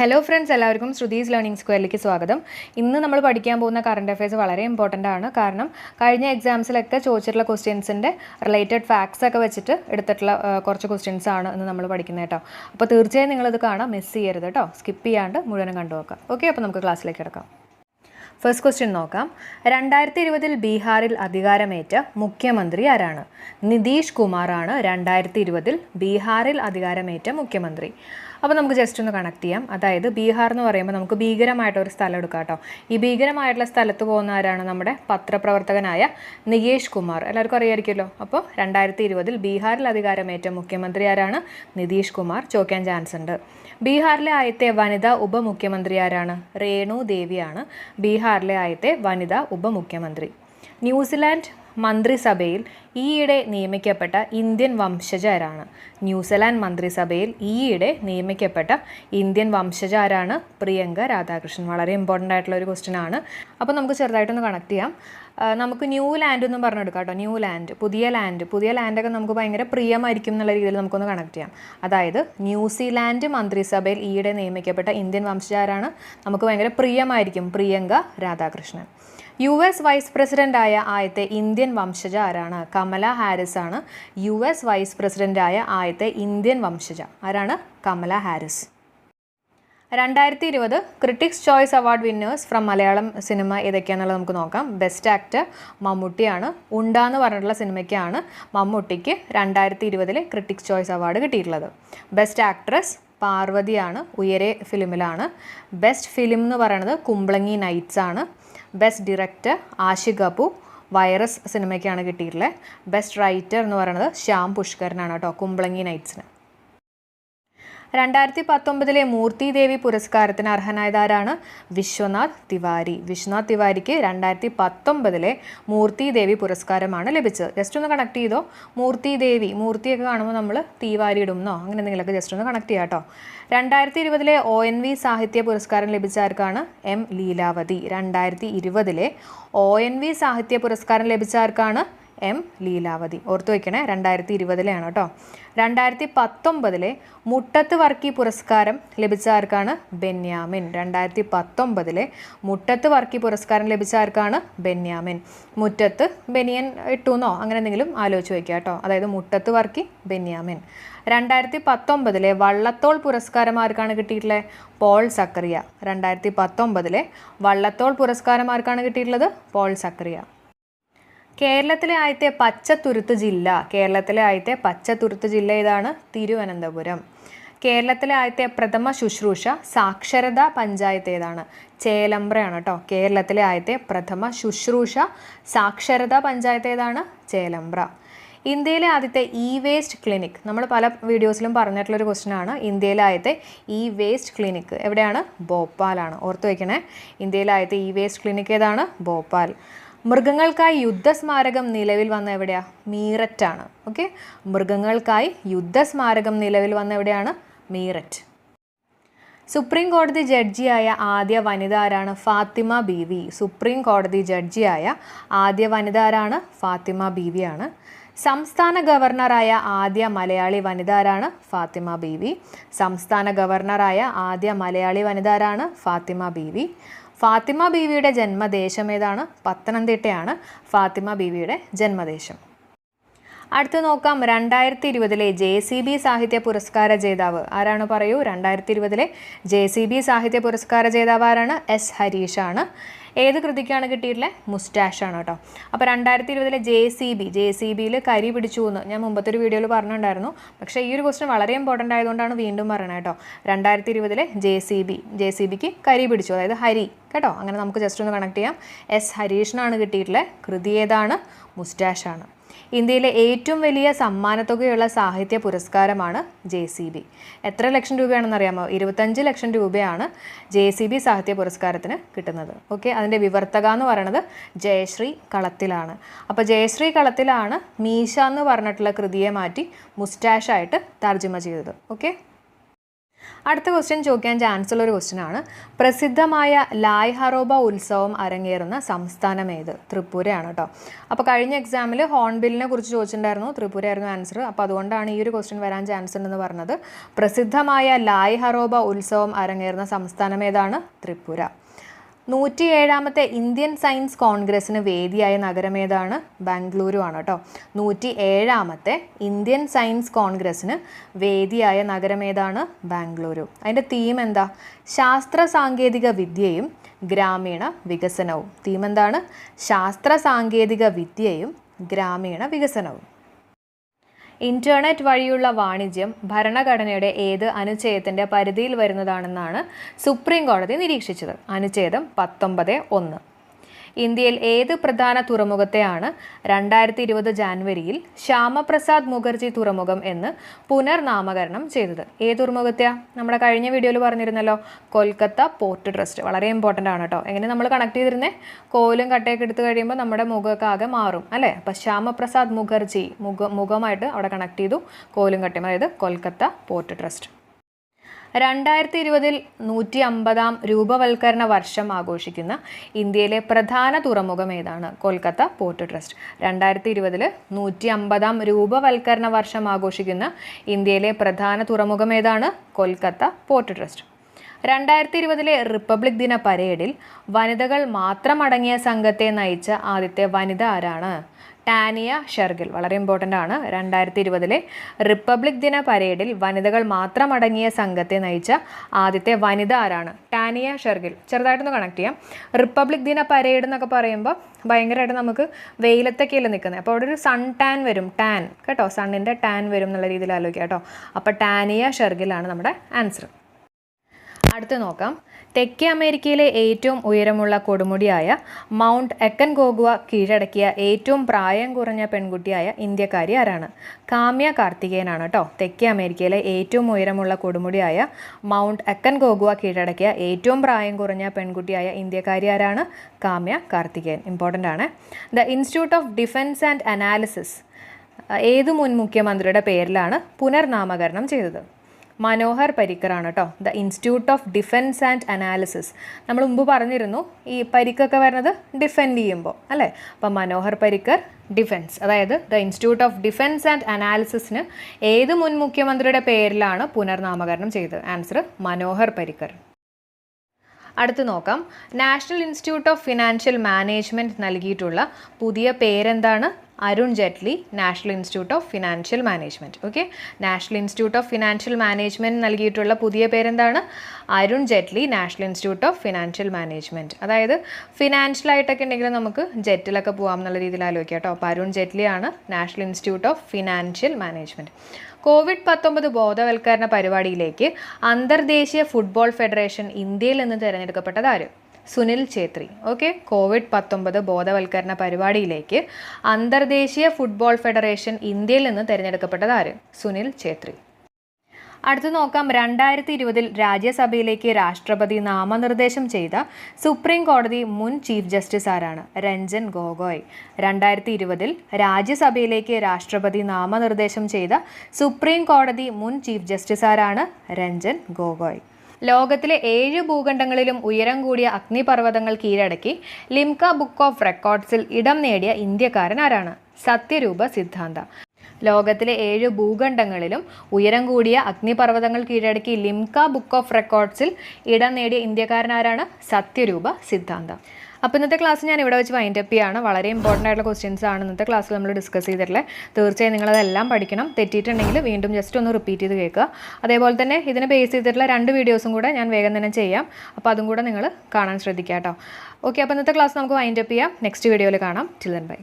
Hello friends എല്ലാവർക്കും Shruthi's learning സ്ക്വയറിലേക്ക് സ്വാഗതം. ഇന്ന് നമ്മൾ പഠിക്കാൻ പോകുന്ന കറണ്ട് അഫയേഴ്സ് വളരെ ഇമ്പോർട്ടന്റ് ആണ്. കാരണം കഴിഞ്ഞ എക്സാംസിലൊക്കെ ചോദിച്ചിട്ടുള്ള ക്വസ്റ്റ്യൻസിന്റെ റിലേറ്റഡ് ഫാക്ട്സ് ഒക്കെ വെച്ചിട്ട് എടുത്തിട്ടുള്ള കുറച്ച് ക്വസ്റ്റ്യൻസ് ആണ് ഇന്ന് നമ്മൾ പഠിക്കുന്നത് കേട്ടോ. അപ്പോൾ തീർച്ചയായും നിങ്ങളിത് കാണാം. മിസ് ചെയ്യരുത് കേട്ടോ. സ്കിപ്പ് ചെയ്യാണ്ട് മുഴുവനും കണ്ടു നോക്കാം. ഓക്കെ അപ്പോൾ നമുക്ക് ക്ലാസ്സിലേക്ക് കിടക്കാം. ഫസ്റ്റ് ക്വസ്റ്റ്യൻ നോക്കാം. രണ്ടായിരത്തി ഇരുപതിൽ ബീഹാറിൽ അധികാരമേറ്റ മുഖ്യമന്ത്രി ആരാണ്? നിതീഷ് കുമാറാണ് രണ്ടായിരത്തി ഇരുപതിൽ ബീഹാറിൽ അധികാരമേറ്റ മുഖ്യമന്ത്രി. അപ്പോൾ നമുക്ക് ജസ്റ്റ് ഒന്ന് കണക്ട് ചെയ്യാം. അതായത് ബീഹാർ എന്ന് പറയുമ്പോൾ നമുക്ക് ഭീകരമായിട്ടൊരു സ്ഥലം എടുക്കാം കേട്ടോ. ഈ ഭീകരമായിട്ടുള്ള സ്ഥലത്ത് പോകുന്ന ആരാണ്? നമ്മുടെ പത്രപ്രവർത്തകനായ നികേഷ് കുമാർ. എല്ലാവർക്കും അറിയായിരിക്കുമല്ലോ. അപ്പോൾ രണ്ടായിരത്തി ഇരുപതിൽ ബീഹാറിൽ അധികാരമേറ്റ മുഖ്യമന്ത്രി ആരാണ്? നിതീഷ് കുമാർ ചോദിക്കാൻ ചാൻസ് ഉണ്ട്. ബീഹാറിലെ ആദ്യത്തെ വനിതാ ഉപമുഖ്യമന്ത്രി ആരാണ്? രേണു ദേവിയാണ്. ബീഹാറിലെ ആദ്യത്തെ വനിതാ ഉപമുഖ്യമന്ത്രി. ന്യൂസിലാൻഡ് മന്ത്രിസഭയിൽ ഈയിടെ നിയമിക്കപ്പെട്ട ഇന്ത്യൻ വംശജരാണ്. ന്യൂസിലാൻഡ് മന്ത്രിസഭയിൽ ഈയിടെ നിയമിക്കപ്പെട്ട ഇന്ത്യൻ വംശജാരാണ് പ്രിയങ്ക രാധാകൃഷ്ണൻ. വളരെ ഇമ്പോർട്ടന്റ് ആയിട്ടുള്ള ഒരു ക്വസ്റ്റ്യൻ ആണ്. അപ്പോൾ നമുക്ക് ചെറുതായിട്ടൊന്ന് കണക്ട് ചെയ്യാം. നമുക്ക് ന്യൂ ലാൻഡ് എന്നും പറഞ്ഞെടുക്കാം കേട്ടോ. ന്യൂ ലാൻഡ് പുതിയ ലാൻഡ് പുതിയ ലാൻഡൊക്കെ നമുക്ക് ഭയങ്കര പ്രിയമായിരിക്കും എന്നുള്ള രീതിയിൽ നമുക്കൊന്ന് കണക്ട് ചെയ്യാം. അതായത് ന്യൂസിലാൻഡ് മന്ത്രിസഭയിൽ ഈയിടെ നിയമിക്കപ്പെട്ട ഇന്ത്യൻ വംശജാരാണ് നമുക്ക് ഭയങ്കര പ്രിയമായിരിക്കും Priyanka Radhakrishnan. U S vice പ്രസിഡന്റായ ആദ്യത്തെ ഇന്ത്യൻ വംശജ ആരാണ്? കമല ഹാരിസ് ആണ്. യു എസ് വൈസ് പ്രസിഡന്റായ ആദ്യത്തെ ഇന്ത്യൻ വംശജ ആരാണ്? കമല ഹാരിസ്. രണ്ടായിരത്തി ഇരുപത് critics choice award winners from Malayalam cinema ഏതൊക്കെയാണെന്നുള്ളത് നമുക്ക് നോക്കാം. Best actor മമ്മൂട്ടിയാണ്. ഉണ്ടാന്ന് പറഞ്ഞിട്ടുള്ള സിനിമയ്ക്കാണ് മമ്മൂട്ടിക്ക് രണ്ടായിരത്തി ഇരുപതിലെ ക്രിട്ടിക്സ് ചോയ്സ് അവാർഡ് കിട്ടിയിട്ടുള്ളത്. ബെസ്റ്റ് ആക്ട്രസ് പാർവതിയാണ്. ഉയരെ ഫിലിമിലാണ്. ബെസ്റ്റ് ഫിലിം എന്ന് പറയുന്നത് കുമ്പളങ്ങി നൈറ്റ്സ് ആണ്. Best director Aashiq Abu virus സിനിമയ്ക്കാണ് കിട്ടിയിട്ടുള്ളത്. ബെസ്റ്റ് റൈറ്റർ എന്ന് പറയുന്നത് ശ്യാം പുഷ്കരനാണ് കേട്ടോ കുമ്പളങ്ങി നൈറ്റ്സിന് രണ്ടായിരത്തി പത്തൊമ്പതിലെ മൂർത്തി ദേവി പുരസ്കാരത്തിന് അർഹനായതാരാണ് വിശ്വനാഥ് തിവാരി. വിശ്വനാഥ് തിവാരിക്ക് രണ്ടായിരത്തി പത്തൊമ്പതിലെ മൂർത്തി ദേവി പുരസ്കാരമാണ് ലഭിച്ചത്. ജസ്റ്റ് ഒന്ന് കണക്ട് ചെയ്തോ? മൂർത്തി ദേവി മൂർത്തിയൊക്കെ കാണുമ്പോൾ നമ്മൾ തീവാരി ഇടുന്നോ? അങ്ങനെ എന്തെങ്കിലുമൊക്കെ ജസ്റ്റ് ഒന്ന് കണക്ട് ചെയ്യാം കേട്ടോ രണ്ടായിരത്തി ഇരുപതിലെ ഒ എൻ വി സാഹിത്യ പുരസ്കാരം ലഭിച്ച ആർക്കാണ് എം ലീലാവതി. രണ്ടായിരത്തി ഇരുപതിലെ ഒ എൻ വി സാഹിത്യ പുരസ്കാരം ലഭിച്ച ആർക്കാണ് എം ലീലാവതി. ഓർത്തു വയ്ക്കണേ രണ്ടായിരത്തി ഇരുപതിലെയാണ് കേട്ടോ. രണ്ടായിരത്തി പത്തൊമ്പതിലെ മുട്ടത്ത് വർക്കി പുരസ്കാരം ലഭിച്ച ആർക്കാണ്? ബെന്യാമിൻ. രണ്ടായിരത്തി പത്തൊമ്പതിലെ മുട്ടത്ത് വർക്കി പുരസ്കാരം ലഭിച്ച ആർക്കാണ്? ബെന്യാമിൻ. മുറ്റത്ത് ബെനിയൻ ഇട്ടുന്നോ? അങ്ങനെ എന്തെങ്കിലും ആലോചിച്ച് വയ്ക്കുക കേട്ടോ. അതായത് മുട്ടത്ത് വർക്കി ബെന്യാമിൻ. രണ്ടായിരത്തി പത്തൊമ്പതിലെ വള്ളത്തോൾ പുരസ്കാരം ആർക്കാണ് കിട്ടിയിട്ടുള്ളത് പോൾ സക്രിയ രണ്ടായിരത്തി പത്തൊമ്പതിലെ വള്ളത്തോൾ പുരസ്കാരം ആർക്കാണ് കിട്ടിയിട്ടുള്ളത്? പോൾ സക്കറിയ. കേരളത്തിലെ ആദ്യത്തെ പച്ചത്തുരുത്ത് ജില്ല കേരളത്തിലെ ആദ്യത്തെ പച്ചത്തുരുത്ത് ജില്ല ഏതാണ്? തിരുവനന്തപുരം. കേരളത്തിലെ ആദ്യത്തെ പ്രഥമ ശുശ്രൂഷ സാക്ഷരതാ പഞ്ചായത്ത് ഏതാണ്? ചേലമ്പ്രയാണ് കേട്ടോ കേരളത്തിലെ ആദ്യത്തെ പ്രഥമ ശുശ്രൂഷ സാക്ഷരതാ പഞ്ചായത്ത് ഏതാണ്? ചേലമ്പ്ര. ഇന്ത്യയിലെ ആദ്യത്തെ ഇ വേസ്റ്റ് ക്ലിനിക്. നമ്മൾ പല വീഡിയോസിലും പറഞ്ഞിട്ടുള്ളൊരു ക്വസ്റ്റ്യൻ ആണ്. ഇന്ത്യയിലെ ആദ്യത്തെ ഇ വേസ്റ്റ് ക്ലിനിക് എവിടെയാണ്? ഭോപ്പാലാണ്. ഓർത്ത് വയ്ക്കണേ ഇന്ത്യയിലെ ആദ്യത്തെ ഇ വേസ്റ്റ് ക്ലിനിക് ഏതാണ്? ഭോപ്പാൽ. മൃഗങ്ങൾക്കായി യുദ്ധസ്മാരകം നിലവിൽ വന്ന എവിടെയാ? മീററ്റാണ്. ഓക്കെ? മൃഗങ്ങൾക്കായി യുദ്ധസ്മാരകം നിലവിൽ വന്ന എവിടെയാണ്? മീററ്റ്. സുപ്രീം കോടതി ജഡ്ജിയായ ആദ്യ വനിത ആരാണ് ഫാത്തിമ ബീവി. സുപ്രീം കോടതി ജഡ്ജിയായ ആദ്യ വനിത ആരാണ് ഫാത്തിമ ബീവിയാണ്. സംസ്ഥാന ഗവർണറായ ആദ്യ മലയാളി വനിത ആരാണ് ഫാത്തിമ ബീവി. സംസ്ഥാന ഗവർണറായ ആദ്യ മലയാളി വനിത ആരാണ് ഫാത്തിമ ബീവി. ഫാത്തിമ ബീവിയുടെ ജന്മദേശം ഏതാണ്? പത്തനംതിട്ടയാണ്. ഫാത്തിമ ബീവിയുടെ ജന്മദേശം. അടുത്ത് നോക്കാം. രണ്ടായിരത്തി ഇരുപതിലെ ജെ സി ബി സാഹിത്യ പുരസ്കാര ജേതാവ് ആരാണ് പറയൂ? രണ്ടായിരത്തി ഇരുപതിലെ ജെ സി ബി സാഹിത്യ പുരസ്കാര ജേതാവ് ആരാണ്? എസ്. ആണ് ഏത് കൃതിക്കാണ് കിട്ടിയിട്ടുള്ളത് മുസ്റ്റാഷാണ് കേട്ടോ. അപ്പോൾ രണ്ടായിരത്തി ഇരുപതിലെ J C B J C ബിയിൽ കരി പിടിച്ചു എന്ന് ഞാൻ മുമ്പത്തെ ഒരു വീഡിയോയിൽ പറഞ്ഞിട്ടുണ്ടായിരുന്നു. പക്ഷേ ഈ ഒരു ക്വസ്റ്റൻ വളരെ ഇമ്പോർട്ടന്റ് ആയതുകൊണ്ടാണ് വീണ്ടും പറയണത് കേട്ടോ. രണ്ടായിരത്തി ഇരുപതിലെ J C B J C ബിക്ക് കരി പിടിച്ചു. അതായത് ഹരി കേട്ടോ. അങ്ങനെ നമുക്ക് ജസ്റ്റ് ഒന്ന് കണക്ട് ചെയ്യാം. എസ്. ഹരീഷിനാണ് കിട്ടിയിട്ടുള്ളത് കൃതി ഏതാണ്? മുസ്റ്റാഷാണ്. ഇന്ത്യയിലെ ഏറ്റവും വലിയ സമ്മാനത്തുകയുള്ള സാഹിത്യ പുരസ്കാരമാണ് ജെ സി ബി. എത്ര ലക്ഷം രൂപയാണെന്ന് അറിയാമോ? ഇരുപത്തഞ്ച് ലക്ഷം രൂപയാണ് ജെ സി ബി സാഹിത്യ പുരസ്കാരത്തിന് കിട്ടുന്നത്. ഓക്കെ അതിന്റെ വിവർത്തക എന്ന് പറയുന്നത് ജയശ്രീ കളത്തിലാണ്. അപ്പോൾ ജയശ്രീ കളത്തിലാണ് മീശ എന്ന് പറഞ്ഞിട്ടുള്ള കൃതിയെ മാറ്റി മുസ്റ്റാഷായിട്ട് തർജമ ചെയ്തത്. ഓക്കെ അടുത്ത ക്വസ്റ്റ്യൻ ചോദിക്കാൻ ചാൻസ് ഉള്ള ഒരു ക്വസ്റ്റ്യൻ ആണ്. പ്രസിദ്ധമായ ലായ് ഹറോബ ഉത്സവം അരങ്ങേറുന്ന സംസ്ഥാനം ഏത്? ത്രിപുരയാണ് കേട്ടോ അപ്പോൾ കഴിഞ്ഞ എക്സാമിൽ ഹോൺബില്ലിനെ കുറിച്ച് ചോദിച്ചിട്ടുണ്ടായിരുന്നു. ത്രിപുരയായിരുന്നു ആൻസർ അപ്പോൾ അതുകൊണ്ടാണ് ഈ ഒരു ക്വസ്റ്റ്യൻ വരാൻ ചാൻസ് ഉണ്ടെന്ന് പറഞ്ഞത്. പ്രസിദ്ധമായ ലായ് ഹറോബ ഉത്സവം അരങ്ങേറുന്ന സംസ്ഥാനം ഏതാണ്? ത്രിപുര. നൂറ്റി ഏഴാമത്തെ ഇന്ത്യൻ സയൻസ് കോൺഗ്രസ്സിന് വേദിയായ നഗരം ഏതാണ്? ബാംഗ്ലൂരു ആണ് കേട്ടോ. നൂറ്റി ഏഴാമത്തെ ഇന്ത്യൻ സയൻസ് കോൺഗ്രസ്സിന് വേദിയായ നഗരം ഏതാണ്? ബാംഗ്ലൂരു. അതിന്റെ തീം എന്താ? ശാസ്ത്ര സാങ്കേതിക വിദ്യയും ഗ്രാമീണ വികസനവും. തീം എന്താണ്? ശാസ്ത്ര സാങ്കേതിക വിദ്യയും ഗ്രാമീണ വികസനവും. ഇന്റർനെറ്റ് വഴിയുള്ള വാണിജ്യം ഭരണഘടനയുടെ ഏത് അനുച്ഛേദത്തിന്റെ പരിധിയിൽ വരുന്നതാണെന്നാണ് സുപ്രീം കോടതി നിരീക്ഷിച്ചത്. അനുച്ഛേദം പത്തൊമ്പത് ഒന്ന്. ഇന്ത്യയിൽ ഏത് പ്രധാന തുറമുഖത്തെയാണ് രണ്ടായിരത്തി ഇരുപത് ജാനുവരിയിൽ ശ്യാമപ്രസാദ് മുഖർജി തുറമുഖം എന്ന് പുനർനാമകരണം ചെയ്തത്? ഏത് തുറമുഖത്തെയാ? നമ്മുടെ കഴിഞ്ഞ വീഡിയോയിൽ പറഞ്ഞിരുന്നല്ലോ കൊൽക്കത്ത പോർട്ട് ട്രസ്റ്റ്. വളരെ ഇമ്പോർട്ടന്റ് ആണ് കേട്ടോ. എങ്ങനെ നമ്മൾ കണക്ട് ചെയ്തിരുന്നേ? കോലും കട്ടയൊക്കെ എടുത്തു കഴിയുമ്പോൾ നമ്മുടെ മുഖമൊക്കെ ആകെ മാറും അല്ലേ? അപ്പോൾ ശ്യാമപ്രസാദ് മുഖർജി മുഖ മുഖമായിട്ട് അവിടെ കണക്ട് ചെയ്തു കോലും കട്ടയും. അതായത് കൊൽക്കത്ത പോർട്ട് ട്രസ്റ്റ്. രണ്ടായിരത്തി ഇരുപതിൽ നൂറ്റി അമ്പതാം രൂപവൽക്കരണ വർഷം ആഘോഷിക്കുന്ന ഇന്ത്യയിലെ പ്രധാന തുറമുഖം ഏതാണ്? Kolkata port trust. രണ്ടായിരത്തി ഇരുപതിൽ നൂറ്റി അമ്പതാം രൂപവൽക്കരണ വർഷം ആഘോഷിക്കുന്ന ഇന്ത്യയിലെ പ്രധാന തുറമുഖം ഏതാണ്? Kolkata port trust. രണ്ടായിരത്തി ഇരുപതിലെ റിപ്പബ്ലിക് ദിന പരേഡിൽ വനിതകൾ മാത്രം അടങ്ങിയ സംഘത്തെ നയിച്ച ആദ്യത്തെ വനിത ആരാണ്? ടാനിയ ഷെർഗിൽ. വളരെ ഇമ്പോർട്ടന്റ് ആണ്. രണ്ടായിരത്തി ഇരുപതിലെ റിപ്പബ്ലിക് ദിന പരേഡിൽ വനിതകൾ മാത്രം അടങ്ങിയ സംഘത്തെ നയിച്ച ആദ്യത്തെ വനിത ആരാണ്? ടാനിയ ഷെർഗിൽ. ചെറുതായിട്ടൊന്ന് കണക്ട് ചെയ്യാം. റിപ്പബ്ലിക് ദിന പരേഡ് എന്നൊക്കെ പറയുമ്പോൾ ഭയങ്കരമായിട്ട് നമുക്ക് വെയിലത്തൊക്കെയല്ലേ നിൽക്കുന്നത് അപ്പോൾ അവിടെ ഒരു സൺ ടാൻ വരും. ടാൻ കേട്ടോ? സണ്ണിന്റെ ടാൻ വരും എന്നുള്ള രീതിയിൽ ആലോചിക്കാം കേട്ടോ. അപ്പോൾ ടാനിയ ഷെർഗിലാണ് നമ്മുടെ ആൻസർ അടുത്ത് നോക്കാം. തെക്കേ അമേരിക്കയിലെ ഏറ്റവും ഉയരമുള്ള കൊടുമുടിയായ മൗണ്ട് എക്കൻ ഗോഗുവ കീഴടക്കിയ ഏറ്റവും പ്രായം കുറഞ്ഞ പെൺകുട്ടിയായ ഇന്ത്യക്കാരി ആരാണ്? കാമ്യ കാർത്തികേയനാണ് കേട്ടോ. തെക്കേ അമേരിക്കയിലെ ഏറ്റവും ഉയരമുള്ള കൊടുമുടിയായ മൗണ്ട് എക്കൻ ഗോഗുവ കീഴടക്കിയ ഏറ്റവും പ്രായം കുറഞ്ഞ പെൺകുട്ടിയായ ഇന്ത്യക്കാരി ആരാണ്? കാമ്യ കാർത്തികേയൻ. ഇമ്പോർട്ടന്റ് ആണ്. The institute of defence and analysis ഏത് മുൻ മുഖ്യമന്ത്രിയുടെ പേരിലാണ് പുനർനാമകരണം ചെയ്തത്? മനോഹർ പരിക്കറാണ് കേട്ടോ. The institute of defence and analysis. നമ്മൾ മുമ്പ് പറഞ്ഞിരുന്നു ഈ പരിക്കൊക്കെ വരുന്നത് ഡിഫെൻഡ് ചെയ്യുമ്പോൾ അല്ലേ? അപ്പം മനോഹർ പരിക്കർ ഡിഫൻസ്. അതായത് the institute of defence and അനാലിസിസിന് ഏത് മുൻ മുഖ്യമന്ത്രിയുടെ പേരിലാണ് പുനർനാമകരണം ചെയ്തത്? ആൻസർ മനോഹർ പരിക്കർ. അടുത്ത് നോക്കാം. National institute of financial management നൽകിയിട്ടുള്ള പുതിയ പേരെന്താണ്? Arun Jaitley national institute of financial management okay? National institute of financial management നൽകിയിട്ടുള്ള പുതിയ പേരെന്താണ്? Arun Jaitley national institute of financial management അതായത് ഫിനാൻഷ്യലായിട്ടൊക്കെ ഉണ്ടെങ്കിൽ നമുക്ക് ജെറ്റിലൊക്കെ പോകാം എന്നുള്ള രീതിയിൽ ആലോചിക്കാം കേട്ടോ. അപ്പോൾ Arun ജെറ്റ്ലിയാണ് national institute of financial management Covid പത്തൊമ്പത് ബോധവൽക്കരണ പരിപാടിയിലേക്ക് അന്തർദേശീയ ഫുട്ബോൾ ഫെഡറേഷൻ ഇന്ത്യയിൽ നിന്ന് തിരഞ്ഞെടുക്കപ്പെട്ടതാര് സുനിൽ ഛേത്രി. ഓക്കെ? കോവിഡ് പത്തൊമ്പത് ബോധവൽക്കരണ പരിപാടിയിലേക്ക് അന്തർദേശീയ ഫുട്ബോൾ ഫെഡറേഷൻ ഇന്ത്യയിൽ നിന്ന് തിരഞ്ഞെടുക്കപ്പെട്ടതാര് സുനിൽ ഛേത്രി. അടുത്ത് നോക്കാം. രണ്ടായിരത്തി ഇരുപതിൽ രാജ്യസഭയിലേക്ക് രാഷ്ട്രപതി നാമനിർദ്ദേശം ചെയ്ത സുപ്രീം കോടതി മുൻ ചീഫ് ജസ്റ്റിസ് ആരാണ്? രഞ്ജൻ ഗോഗോയ്. രണ്ടായിരത്തി ഇരുപതിൽ രാജ്യസഭയിലേക്ക് രാഷ്ട്രപതി നാമനിർദ്ദേശം ചെയ്ത സുപ്രീം കോടതി മുൻ ചീഫ് ജസ്റ്റിസ് ആരാണ്? രഞ്ജൻ ഗോഗോയ്. ലോകത്തിലെ ഏഴ് ഭൂഖണ്ഡങ്ങളിലും ഉയരം കൂടിയ അഗ്നിപർവതങ്ങൾ കീഴടക്കി ലിംക ബുക്ക് ഓഫ് റെക്കോർഡ്സിൽ ഇടം നേടിയ ഇന്ത്യക്കാരൻ ആരാണ്? സത്യരൂപ സിദ്ധാന്ത. ലോകത്തിലെ ഏഴ് ഭൂഖണ്ഡങ്ങളിലും ഉയരം കൂടിയ അഗ്നിപർവതങ്ങൾ കീഴടക്കി ലിംക ബുക്ക് ഓഫ് റെക്കോർഡ്സിൽ ഇടം നേടിയ ഇന്ത്യക്കാരനാരാണ് സത്യരൂപ സിദ്ധാന്ത. അപ്പോൾ ഇന്നത്തെ ക്ലാസ് ഞാൻ ഇവിടെ വെച്ച് വൈൻഡ് അപ്പ് ചെയ്യാണ്. വളരെ ഇമ്പോർട്ടന്റ് ആയിട്ടുള്ള ക്വസ്റ്റ്യൻസ് ആണ് ഇന്നത്തെ ക്ലാസ്സിൽ നമ്മൾ ഡിസ്കസ് ചെയ്തിട്ടുള്ളത്. തീർച്ചയായും നിങ്ങളതെല്ലാം പഠിക്കണം. തെറ്റിയിട്ടുണ്ടെങ്കിൽ വീണ്ടും ജസ്റ്റ് ഒന്ന് റിപ്പീറ്റ് ചെയ്ത് കേൾക്കുക. അതേപോലെ തന്നെ ഇതിനെ ബേസ് ചെയ്തിട്ടുള്ള രണ്ട് വീഡിയോസും കൂടെ ഞാൻ വേഗം തന്നെ ചെയ്യാം. അപ്പോൾ അതും കൂടെ നിങ്ങൾ കാണാൻ ശ്രദ്ധിക്കുക കേട്ടോ. ഓക്കെ അപ്പോൾ ഇന്നത്തെ ക്ലാസ് നമുക്ക് വൈൻഡ് അപ്പ് ചെയ്യാം. നെക്സ്റ്റ് വീഡിയോയിൽ കാണാം. Children by